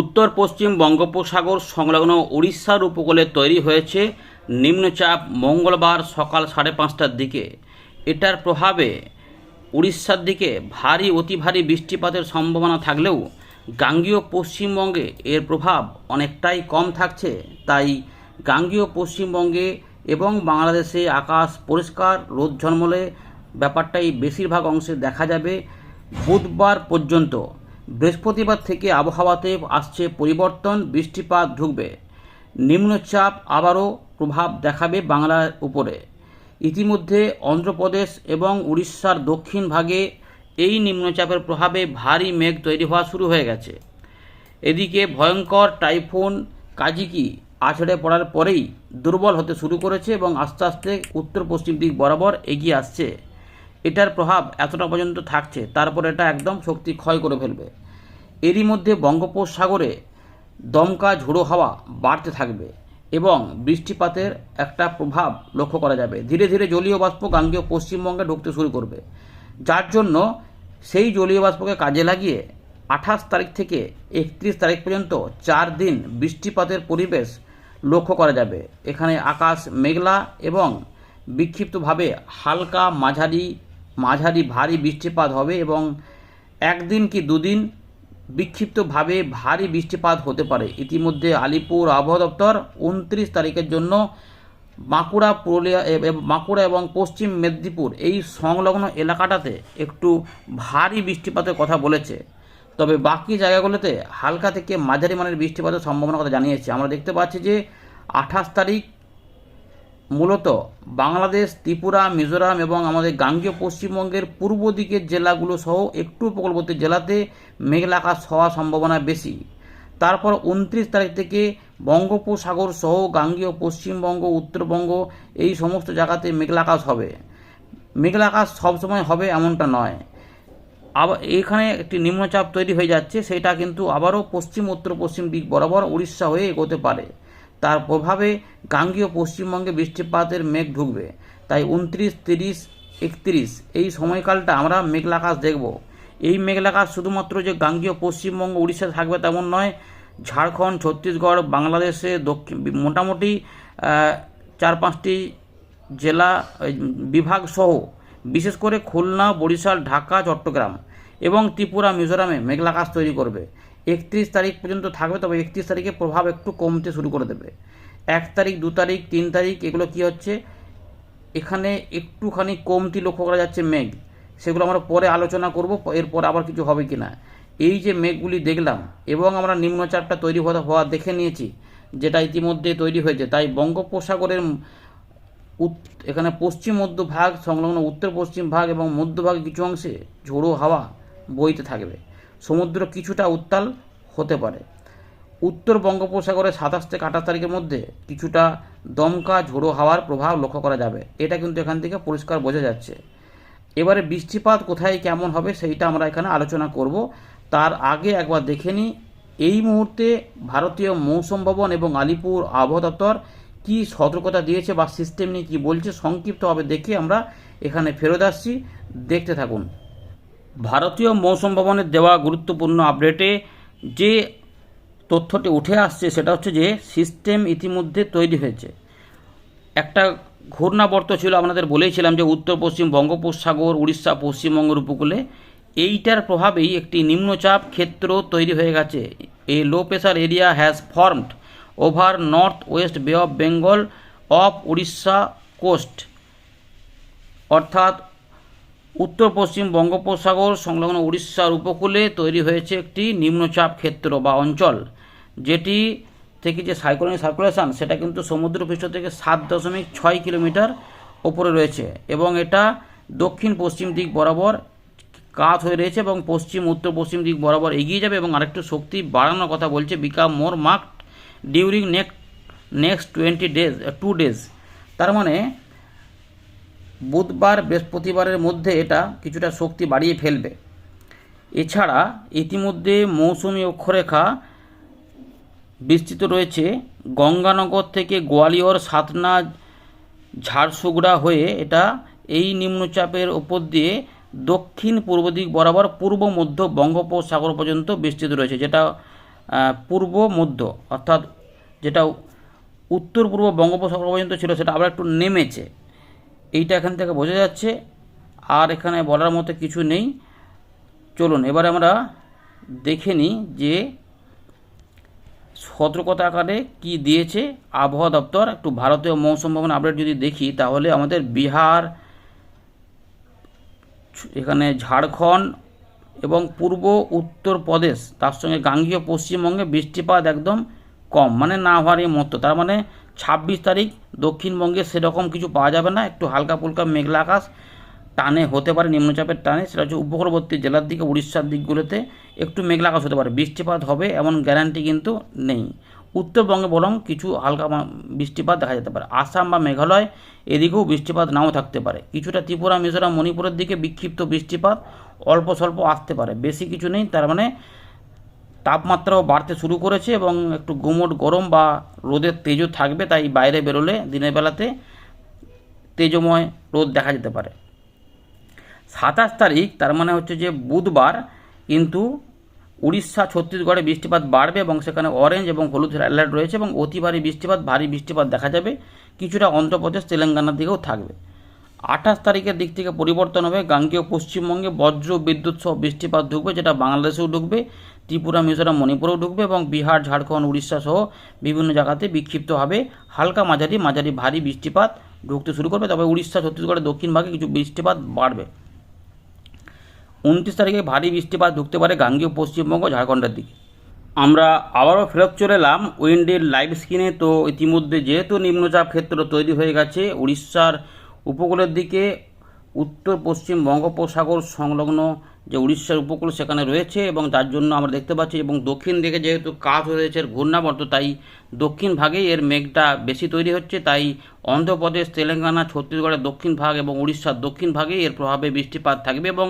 উত্তর পশ্চিম বঙ্গোপসাগর সংলগ্ন উড়িষ্যার উপকূলে তৈরি হয়েছে নিম্নচাপ মঙ্গলবার সকাল সাড়ে পাঁচটার দিকে। এটার প্রভাবে উড়িষ্যার দিকে ভারী, অতি ভারী বৃষ্টিপাতের সম্ভাবনা থাকলেও গাঙ্গীয় পশ্চিমবঙ্গে এর প্রভাব অনেকটাই কম থাকছে। তাই গাঙ্গীয় পশ্চিমবঙ্গে এবং বাংলাদেশে আকাশ পরিষ্কার, রোদ ঝলমলে। ব্যাপারটাই বেশিরভাগ অংশে দেখা যাবে বুধবার পর্যন্ত। বৃহস্পতিবার থেকে আবহাওয়াতে আসছে পরিবর্তন, বৃষ্টিপাত ঢুকবে। নিম্নচাপ আবারও প্রভাব দেখাবে বাংলার উপরে। ইতিমধ্যে অন্ধ্রপ্রদেশ এবং উড়িষ্যার দক্ষিণ ভাগে এই নিম্নচাপের প্রভাবে ভারী মেঘ তৈরি হওয়া শুরু হয়ে গেছে। এদিকে ভয়ঙ্কর টাইফুন, কাজিকি আছড়ে পড়ার পরেই দুর্বল হতে শুরু করেছে এবং আস্তে আস্তে উত্তর পশ্চিম দিক বরাবর এগিয়ে আসছে। এটার প্রভাব এতটা পর্যন্ত থাকছে, তারপর এটা একদম শক্তি ক্ষয় করে ফেলবে। এরই মধ্যে বঙ্গোপসাগরে দমকা ঝোড়ো হাওয়া বাড়তে থাকবে এবং বৃষ্টিপাতের একটা প্রভাব লক্ষ্য করা যাবে। ধীরে ধীরে জলীয় বাষ্প গাঙ্গেয় পশ্চিমবঙ্গে ঢুকতে শুরু করবে। যার জন্য সেই জলীয় বাষ্পকে কাজে লাগিয়ে আঠাশ তারিখ থেকে একত্রিশ তারিখ পর্যন্ত চার দিন বৃষ্টিপাতের পরিবেশ লক্ষ্য করা যাবে। এখানে আকাশ মেঘলা এবং বিক্ষিপ্তভাবে হালকা মাঝারি মাঝারি ভারী বৃষ্টিপাত হবে এবং একদিন কি দুদিন বিক্ষিপ্তভাবে ভারী বৃষ্টিপাত হতে পারে। ইতিমধ্যে আলিপুর আবহাওয়া দপ্তর উনত্রিশ তারিখের জন্য বাঁকুড়া পুরুলিয়া বাঁকুড়া এবং পশ্চিম মেদিনীপুর এই সংলগ্ন এলাকাটাতে একটু ভারী বৃষ্টিপাতের কথা বলেছে। তবে বাকি জায়গাগুলোতে হালকা থেকে মাঝারি মানের বৃষ্টিপাতের সম্ভাবনার কথা জানিয়েছে। আমরা দেখতে পাচ্ছি যে আঠাশ তারিখ মূলত বাংলাদেশ, ত্রিপুরা, মিজোরাম এবং আমাদের গাঙ্গীয় পশ্চিমবঙ্গের পূর্ব দিকের জেলাগুলো সহ একটু উপকূলবর্তী জেলাতে মেঘলা আকাশ হওয়ার সম্ভাবনা বেশি। তারপর উনত্রিশ তারিখ থেকে বঙ্গোপসাগর সহ গাঙ্গীয় পশ্চিমবঙ্গ, উত্তরবঙ্গ এই সমস্ত জায়গাতে মেঘলা আকাশ হবে। মেঘলা আকাশ সবসময় হবে এমনটা নয়। আবার এখানে একটি নিম্নচাপ তৈরি হয়ে যাচ্ছে, সেটা কিন্তু আবারও পশ্চিম, উত্তর, পশ্চিম দিক বরাবর উড়িষ্যা হয়ে এগোতে পারে। তার প্রভাবে গাঙ্গীয় পশ্চিমবঙ্গে বৃষ্টিপাতের মেঘ ঢুকবে। তাই উনত্রিশ, তিরিশ, একত্রিশ, এই সময়কালটা আমরা মেঘলাকাশ দেখব। এই মেঘলাকাশ শুধুমাত্র যে গাঙ্গীয় পশ্চিমবঙ্গ উড়িষ্যা থাকবে তেমন নয়, ঝাড়খণ্ড, ছত্তিশগড়, বাংলাদেশে দক্ষিণ, মোটামুটি চার পাঁচটি জেলা বিভাগ সহ, বিশেষ করে খুলনা, বরিশাল, ঢাকা, চট্টগ্রাম এবং ত্রিপুরা, মিজোরামে মেঘলাকাশ তৈরি করবে। একত্রিশ তারিখ পর্যন্ত থাকবে, তবে একত্রিশ তারিখে প্রভাব একটু কমতে শুরু করে দেবে। এক তারিখ, দু তারিখ, তিন তারিখ, এগুলো কি হচ্ছে? এখানে একটুখানি কমতি লক্ষ্য করা যাচ্ছে মেঘ। সেগুলো আমরা পরে আলোচনা করব, এরপর আবার কিছু হবে কি না। এই যে মেঘগুলি দেখলাম, এবং আমরা নিম্নচাপটা তৈরি হওয়া দেখে নিয়েছি, যেটা ইতিমধ্যে তৈরি হয়েছে। তাই বঙ্গোপসাগরের এখানে পশ্চিম, মধ্য ভাগ, সংলগ্ন উত্তর পশ্চিম ভাগ এবং মধ্যভাগে কিছু অংশে ঝোড়ো হাওয়া বইতে থাকবে। সমুদ্র কিছুটা উত্তাল হতে পারে। উত্তর বঙ্গোপসাগরে সাতাশ থেকে আঠাশ তারিখের মধ্যে কিছুটা দমকা ঝোড়ো হাওয়ার প্রভাব লক্ষ্য করা যাবে। এটা কিন্তু এখান থেকে পরিষ্কার বোঝা যাচ্ছে। এবারে বৃষ্টিপাত কোথায় কেমন হবে সেইটা আমরা এখানে আলোচনা করব। তার আগে একবার দেখে নিই, এই মুহূর্তে ভারতীয় মৌসুম ভবন এবং আলিপুর আবহাওয়া দপ্তর কী সতর্কতা দিয়েছে বা সিস্টেম নিয়ে কী বলছে সংক্ষিপ্তভাবে দেখে আমরা এখানে ফেরত আসছি। দেখতে থাকুন। ভারতীয় মৌসুম ভবনের দেওয়া গুরুত্বপূর্ণ আপডেটে যে তথ্যটি উঠে আসছে, সেটা হচ্ছে যে সিস্টেম ইতিমধ্যে তৈরি হয়েছে। একটা ঘূর্ণাবর্ত ছিল, আপনাদের বলেইছিলাম যে উত্তর, পশ্চিম বঙ্গোপসাগর, উড়িষ্যা, পশ্চিমবঙ্গের উপকূলে। এইটার প্রভাবেই একটি নিম্নচাপ ক্ষেত্র তৈরি হয়ে গেছে। এই low pressure area has formed over north west bay of Bengal of Orissa coast অর্থাৎ উত্তর পশ্চিম বঙ্গোপসাগর সংলগ্ন উড়িষ্যার উপকূলে তৈরি হয়েছে একটি নিম্নচাপ ক্ষেত্র বা অঞ্চল, যেটি থেকে যে সাইক্লোনিক সার্কুলেশন সেটা কিন্তু সমুদ্রপৃষ্ঠ থেকে সাত দশমিক ছয় কিলোমিটার ওপরে রয়েছে এবং এটা দক্ষিণ পশ্চিম দিক বরাবর কাত হয়ে রয়েছে এবং পশ্চিম উত্তর পশ্চিম দিক বরাবর এগিয়ে যাবে এবং আরেকটু শক্তি বাড়ানোর কথা বলছে become more marked during next next twenty days, two days. তার মানে বুধবার বৃহস্পতিবারের মধ্যে এটা কিছুটা শক্তি বাড়িয়ে ফেলবে। এছাড়া ইতিমধ্যে মৌসুমি অক্ষরেখা বিস্তৃত রয়েছে। গঙ্গানগর থেকে গোয়ালিয়র, সাতনা ঝাড়সুগড়া হয়ে এটা এই নিম্নচাপের ওপর দিয়ে দক্ষিণ পূর্ব দিক বরাবর পূর্ব, মধ্য বঙ্গোপসাগর পর্যন্ত বিস্তৃত রয়েছে, যেটা পূর্ব, মধ্য, অর্থাৎ যেটা উত্তর পূর্ব বঙ্গোপসাগর পর্যন্ত ছিল, সেটা আবার একটু নেমেছে। এইটা এখান থেকে বোঝা যাচ্ছে, আর এখানে বলার মতো কিছু নেই। চলুন, এবার আমরা দেখে নিই যে সতর্কতা আকারে কি দিয়েছে আবহাওয়া দপ্তর। একটু ভারতীয় মৌসুম ভবন আপডেট যদি দেখি, তাহলে আমাদের বিহার, এখানে ঝাড়খণ্ড এবং পূর্ব উত্তরপ্রদেশ তার সঙ্গে গাঙ্গীয় পশ্চিমবঙ্গে বৃষ্টিপাত একদম কম মানে না হওয়ারই মতো। তার মানে ছাব্বিশ তারিখ, দক্ষিণবঙ্গে সেরকম কিছু পাওয়া যাবে না। একটু হালকা ফুলকা মেঘলা আকাশ, টানে হতে পারে, নিম্নচাপের টানে। সেটা হচ্ছে উপকূলবর্তী জেলার দিকে, উড়িষ্যার দিকগুলোতে একটু মেঘলা আকাশ হতে পারে। বৃষ্টিপাত হবে এমন গ্যারান্টি কিন্তু নেই। উত্তরবঙ্গে বরং কিছু হালকা বৃষ্টিপাত দেখা যেতে পারে। আসাম বা মেঘালয় এদিকেও বৃষ্টিপাত নাও থাকতে পারে। কিছুটা ত্রিপুরা, মিজোরাম, মণিপুরের দিকে বিক্ষিপ্ত বৃষ্টিপাত অল্প স্বল্প আসতে পারে। বেশি কিছু নেই, তার মানে তাপমাত্রাও বাড়তে শুরু করেছে এবং একটু গুমোট গরম বা রোদের তেজও থাকবে, তাই বাইরে বেরোলে দিনের বেলাতে তেজময় রোদ দেখা যেতে পারে। সাতাশ তারিখ, তার মানে হচ্ছে যে বুধবার, কিন্তু উড়িষ্যা, ছত্তিশগড়ে বৃষ্টিপাত বাড়বে এবং সেখানে অরেঞ্জ এবং হলুদ অ্যালার্ট রয়েছে এবং অতি ভারী বৃষ্টিপাত ভারী বৃষ্টিপাত দেখা যাবে। কিছুটা অন্ধ্রপ্রদেশ তেলেঙ্গানার দিকেও থাকবে। আঠাশ তারিখের দিক থেকে পরিবর্তন হবে। গাঙ্গেয় পশ্চিমবঙ্গে বজ্র বিদ্যুৎ সহ বৃষ্টিপাত ঢুকবে, যেটা বাংলাদেশেও ঢুকবে, ত্রিপুরা, মিজোরাম, মণিপুরেও ঢুকবে এবং বিহার, ঝাড়খণ্ড, উড়িষ্যা সহ বিভিন্ন জায়গাতে বিক্ষিপ্তভাবে হালকা মাঝারি মাঝারি ভারী বৃষ্টিপাত ঢুকতে শুরু করবে, তবে উড়িষ্যা, ছত্তিশগড়ের দক্ষিণ ভাগে কিছু বৃষ্টিপাত বাড়বে। উনত্রিশ তারিখে ভারী বৃষ্টিপাত ঢুকতে পারে গাঙ্গেয় পশ্চিমবঙ্গ ঝাড়খণ্ডের দিকে। আমরা আবারও ফেরত চলে এলাম উইন্ডের লাইভ স্ক্রিনে। তো ইতিমধ্যে যেহেতু নিম্নচাপ ক্ষেত্র তৈরি হয়ে গেছে, উড়িষ্যার উপকূলের দিকে উত্তর, পশ্চিম বঙ্গোপসাগর সংলগ্ন যে উড়িষ্যার উপকূল সেখানে রয়েছে এবং তার জন্য আমরা দেখতে পাচ্ছি এবং দক্ষিণ দিকে যেহেতু কাজ হয়েছে ঘূর্ণাবর্ত, তাই দক্ষিণ ভাগেই এর মেঘটা বেশি তৈরি হচ্ছে। তাই অন্ধ্রপ্রদেশ, তেলেঙ্গানা, ছত্তিশগড়ের দক্ষিণ ভাগ এবং উড়িষ্যার দক্ষিণ ভাগেই এর প্রভাবে বৃষ্টিপাত থাকবে এবং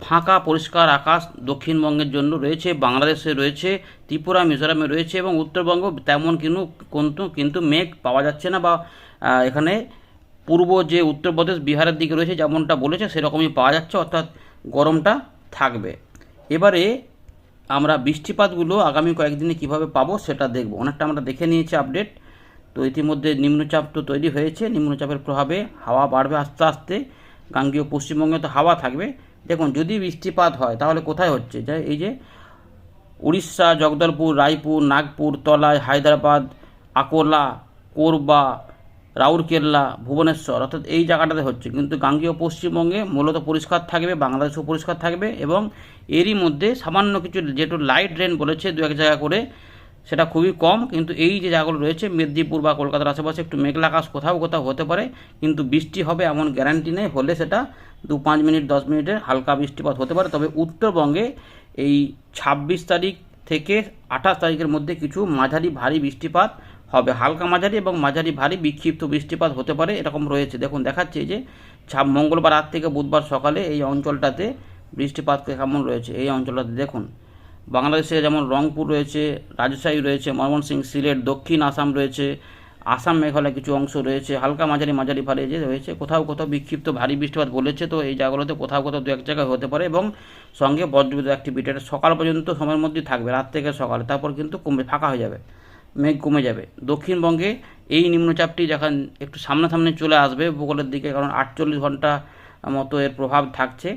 ফাঁকা, পরিষ্কার আকাশ দক্ষিণবঙ্গের জন্য রয়েছে, বাংলাদেশে রয়েছে, ত্রিপুরা, মিজোরামে রয়েছে এবং উত্তরবঙ্গ তেমন কিন্তু কিন্তু মেঘ পাওয়া যাচ্ছে না বা এখানে পূর্ব যে উত্তরপ্রদেশ বিহারের দিকে রয়েছে, যেমনটা বলেছে, সেরকমই পাওয়া যাচ্ছে, অর্থাৎ গরমটা থাকবে। এবারে আমরা বৃষ্টিপাতগুলো আগামী কয়েকদিনে কীভাবে পাবো সেটা দেখব। অনেকটা আমরা দেখে নিয়েছি আপডেট। তো ইতিমধ্যে নিম্নচাপ তো তৈরি হয়েছে, নিম্নচাপের প্রভাবে হাওয়া বাড়বে আস্তে আস্তে। গাঙ্গীয় পশ্চিমবঙ্গে তো হাওয়া থাকবে। দেখুন, যদি বৃষ্টিপাত হয়, তাহলে কোথায় হচ্ছে? যে এই যে উড়িষ্যা, জগদলপুর, রায়পুর, নাগপুর, তলায়, হায়দ্রাবাদ, আকোলা, কোরবা রাউরকেল্লা, ভুবনেশ্বর, অর্থাৎ এই জায়গাটাতে হচ্ছে। কিন্তু গাঙ্গীয় পশ্চিমবঙ্গে মূলত পরিষ্কার থাকবে, বাংলাদেশও পরিষ্কার থাকবে এবং এরই মধ্যে সামান্য কিছু যেটু লাইট রেন বলেছে দু এক জায়গা করে, সেটা খুবই কম। কিন্তু এই যে জায়গাগুলো রয়েছে, মেদিনীপুর বা কলকাতার আশেপাশে একটু মেঘলা আকাশ কোথাও কোথাও হতে পারে, কিন্তু বৃষ্টি হবে এমন গ্যারান্টি নেই। হলে সেটা দু পাঁচ মিনিট, দশ মিনিটের হালকা বৃষ্টিপাত হতে পারে। তবে উত্তরবঙ্গে এই ছাব্বিশ তারিখ থেকে আঠাশ তারিখের মধ্যে কিছু মাঝারি ভারী বৃষ্টিপাত হবে। হালকা মাঝারি এবং মাঝারি ভারী বিক্ষিপ্ত বৃষ্টিপাত হতে পারে, এরকম রয়েছে। দেখুন, দেখাচ্ছে যে ছাব মঙ্গলবার রাত থেকে বুধবার সকালে এই অঞ্চলটাতে বৃষ্টিপাত কেমন রয়েছে? এই অঞ্চলটাতে দেখুন, বাংলাদেশে যেমন রংপুর রয়েছে, রাজশাহী রয়েছে, ময়মনসিংহ, সিলেট, দক্ষিণ আসাম রয়েছে, আসাম, মেঘালয় কিছু অংশ রয়েছে। হালকা মাঝারি মাঝারি ভারী যে রয়েছে, কোথাও কোথাও বিক্ষিপ্ত ভারী বৃষ্টিপাত বলেছে। তো এই জায়গাগুলোতে কোথাও কোথাও দু এক জায়গায় হতে পারে এবং সঙ্গে বজ্রবিদ্যুৎ অ্যাক্টিভিটি সকাল পর্যন্ত সময়ের মধ্যেই থাকবে, রাত থেকে সকালে। তারপর কিন্তু কমে ফাঁকা হয়ে যাবে। মেঘ কমে যাবে। দক্ষিণবঙ্গে এই নিম্নচাপটি যখন একটু সামনাসামনি চলে আসবে উপকূলের দিকে, কারণ আটচল্লিশ ঘণ্টা মতো এর প্রভাব থাকছে,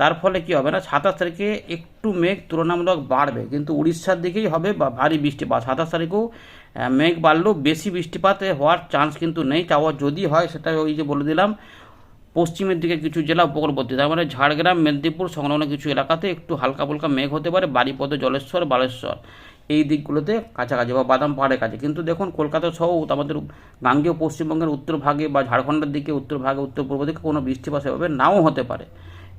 তার ফলে কি হবে না, সাতাশ তারিখে একটু মেঘ তুলনামূলক বাড়বে, কিন্তু উড়িষ্যার দিকেই হবে বা ভারী বৃষ্টিপাত। সাতাশ তারিখেও মেঘ বাড়লেও বেশি বৃষ্টিপাত হওয়ার চান্স কিন্তু নেই, তাও যদি হয় সেটা ওই যে বলে দিলাম, পশ্চিমের দিকে কিছু জেলা উপকূলবর্তী, তার মানে ঝাড়গ্রাম, মেদিনীপুর, সংলগ্ন কিছু এলাকাতে একটু হালকা ফুলকা মেঘ হতে পারে বাড়িপদ জলেশ্বর, বালেশ্বর। এই দিকগুলোতে কাছাকাছি বা বাদাম পাহাড়ের কাছে। কিন্তু দেখুন, কলকাতা সহ আমাদের গাঙ্গেয় পশ্চিমবঙ্গের উত্তর ভাগে বা ঝাড়খণ্ডের দিকে, উত্তর ভাগে, উত্তর পূর্ব দিকে কোনো বৃষ্টিপাত সেভাবে নাও হতে পারে।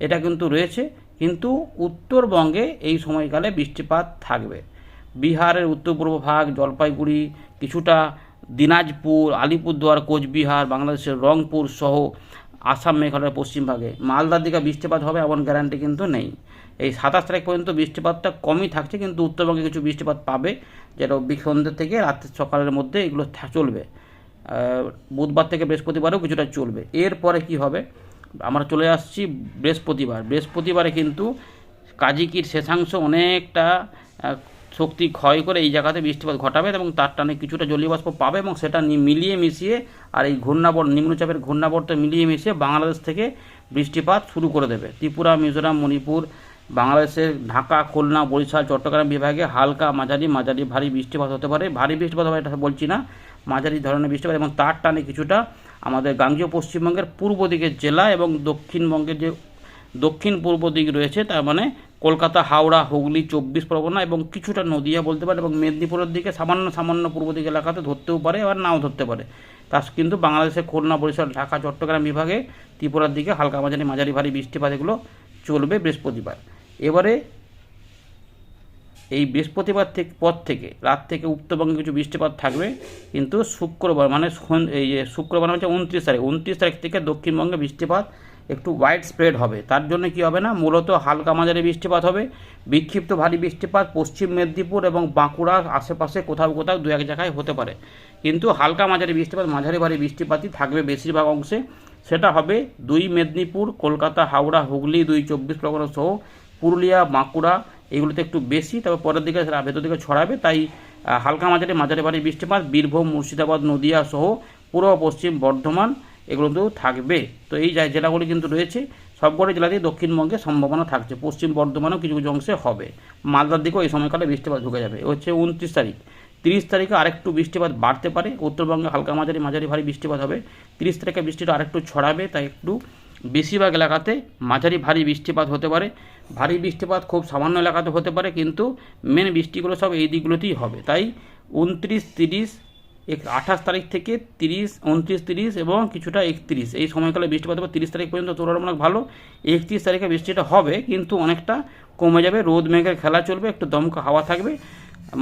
এটা কিন্তু রয়েছে। কিন্তু উত্তরবঙ্গে এই সময়কালে বৃষ্টিপাত থাকবে। বিহারের উত্তর পূর্ব ভাগ, জলপাইগুড়ি, কিছুটা দিনাজপুর, আলিপুরদুয়ার, কোচবিহার, বাংলাদেশের রংপুর সহ আসাম, মেঘালয়, পশ্চিম ভাগে। মালদার দিকে বৃষ্টিপাত হবে এমন গ্যারান্টি কিন্তু নেই। এই সাতাশ তারিখ পর্যন্ত বৃষ্টিপাতটা কমই থাকছে, কিন্তু উত্তরবঙ্গে কিছু বৃষ্টিপাত পাবে, যেটা সন্ধ্যে থেকে রাত সকালের মধ্যে এগুলো চলবে। বুধবার থেকে বৃহস্পতিবারেও কিছুটা চলবে। এরপরে কি হবে? আমরা চলে আসছি বৃহস্পতিবার। বৃহস্পতিবারে কিন্তু কাজিকির শেষাংশ অনেকটা শক্তি ক্ষয় করে এই জায়গাতে বৃষ্টিপাত ঘটাবে এবং তার টানে কিছুটা জলীয়বাষ্প পাবে এবং সেটা মিলিয়ে মিশিয়ে আর এই ঘূর্ণাবর্ত নিম্নচাপের ঘূর্ণাবর্তে মিলিয়ে মিশিয়ে বাংলাদেশ থেকে বৃষ্টিপাত শুরু করে দেবে। ত্রিপুরা, মিজোরাম, মণিপুর, বাংলাদেশের ঢাকা, খুলনা, বরিশাল, চট্টগ্রাম বিভাগে হালকা মাঝারি মাঝারি ভারী বৃষ্টিপাত হতে পারে। ভারী বৃষ্টিপাত হবে এটা বলছি না, মাঝারি ধরনের বৃষ্টিপাত এবং তার টানে কিছুটা আমাদের গাঙ্গীয় পশ্চিমবঙ্গের পূর্ব দিকের জেলা এবং দক্ষিণবঙ্গের যে দক্ষিণ পূর্ব দিক রয়েছে, তার মানে কলকাতা, হাওড়া, হুগলি, চব্বিশ পরগনা এবং কিছুটা নদিয়া বলতে পারে এবং মেদিনীপুরের দিকে সামান্য সামান্য পূর্ব দিক এলাকাতে ধরতেও পারে আবার নাও ধরতে পারে। তা কিন্তু বাংলাদেশের খুলনা বরিশাল, ঢাকা, চট্টগ্রাম বিভাগে, ত্রিপুরার দিকে হালকা মাঝারি মাঝারি ভারী বৃষ্টিপাত এগুলো চলবে বৃহস্পতিবার। এবারে এই বৃহস্পতিবার থেকে পর থেকে, রাত থেকে উত্তরবঙ্গে কিছু বৃষ্টিপাত থাকবে, কিন্তু শুক্রবার মানে এই যে শুক্রবার হচ্ছে উনত্রিশ তারিখ উনত্রিশ তারিখ থেকে দক্ষিণবঙ্গে বৃষ্টিপাত একটু ওয়াইড স্প্রেড হবে। তার জন্য কি হবে না? মূলত হালকা মাঝারি বৃষ্টিপাত হবে। বিক্ষিপ্ত ভারী বৃষ্টিপাত পশ্চিম মেদিনীপুর এবং বাঁকুড়ার আশেপাশে কোথাও কোথাও দু এক জায়গায় হতে পারে। কিন্তু হালকা মাঝারি বৃষ্টিপাত, মাঝারি ভারী বৃষ্টিপাতই থাকবে বেশিরভাগ অংশে। সেটা হবে দুই মেদিনীপুর, কলকাতা, হাওড়া, হুগলি, দুই চব্বিশ পরগনা সহ পুরুলিয়া, বাঁকুড়া, এগুলোতে একটু বেশি, তবে পরের দিকে ভেতর দিকে ছড়াবে। তাই হালকা মাঝারি মাঝারি ভারী বৃষ্টিপাত, বীরভূম, মুর্শিদাবাদ, নদিয়া সহ পূর্ব পশ্চিম বর্ধমান এগুলোতেও থাকবে। তো এই জেলাগুলি কিন্তু রয়েছে। সবকটি জেলাতেই দক্ষিণবঙ্গে সম্ভাবনা থাকছে। পশ্চিম বর্ধমানেও কিছু কিছু অংশে হবে। মালদার দিকেও এই সময়কালে বৃষ্টিপাত ঢুকে যাবে। হচ্ছে উনত্রিশ তারিখ। তিরিশ তারিখে আরেকটু বৃষ্টিপাত বাড়তে পারে। উত্তরবঙ্গে হালকা মাঝারি মাঝারি ভারী বৃষ্টিপাত হবে। তিরিশ তারিখে বৃষ্টিটা আরেকটু ছড়াবে, তাই একটু বেশিরভাগ এলাকাতে মাঝারি ভারী বৃষ্টিপাত হতে পারে। ভারী বৃষ্টিপাত খুব সামান্য এলাকাতে হতে পারে, কিন্তু মেন বৃষ্টিগুলো সব এই দিকগুলোতেই হবে। তাই উনত্রিশ তিরিশ আঠাশ তারিখ থেকে তিরিশ, উনত্রিশ তিরিশ এবং কিছুটা একত্রিশ। এই সময়কালে বৃষ্টিপাত হবে তিরিশ তারিখ পর্যন্ত তুলনামূলক ভালো। একত্রিশ তারিখে বৃষ্টিটা হবে, কিন্তু অনেকটা কমে যাবে। রোদ মেঘের খেলা চলবে, একটু দমকা হাওয়া থাকবে।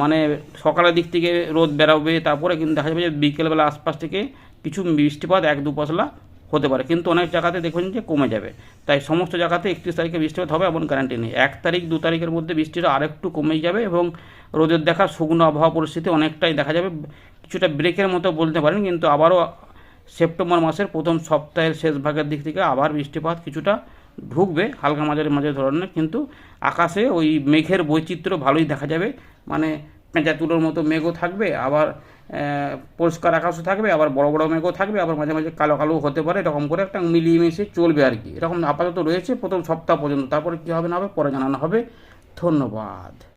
মানে সকালের দিক থেকে রোদ বেরোবে, তারপরে কিন্তু দেখা যাবে যে বিকেলবেলা আশপাশ থেকে কিছু বৃষ্টিপাত এক দু পশলা হতে পারে। কিন্তু অনেক জায়গাতে দেখবেন যে কমে যাবে। তাই সমস্ত জায়গাতে একত্রিশ তারিখে বৃষ্টিপাত হবে এমন গ্যারান্টি নেই। এক তারিখ, দু তারিখের মধ্যে বৃষ্টিটা আরেকটু কমে যাবে এবং রোদের দেখা, শুকনো আবহাওয়া পরিস্থিতি অনেকটাই দেখা যাবে। কিছুটা ব্রেকের মতো বলতে পারেন, কিন্তু আবারও সেপ্টেম্বর মাসের প্রথম সপ্তাহের শেষ ভাগের দিক থেকে আবার বৃষ্টিপাত কিছুটা ঢুকবে হালকা মাঝারি মাঝারি ধরনের, কিন্তু আকাশে ওই মেঘের বৈচিত্র্য ভালোই দেখা যাবে। মানে পেঁচা তুলোর মতো মেঘও থাকবে, আবার পরিষ্কার আকাশও থাকবে, আবার বড় বড় মেঘও থাকবে, আবার মাঝে মাঝে কালো কালো হতে পারে, এরকম করে একটা মিলিয়ে মিশিয়ে চলবে আর কি। এরকম আপাতত রয়েছে প্রথম সপ্তাহ পর্যন্ত। তারপরে কী হবে না হবে, পরে জানানো হবে। ধন্যবাদ।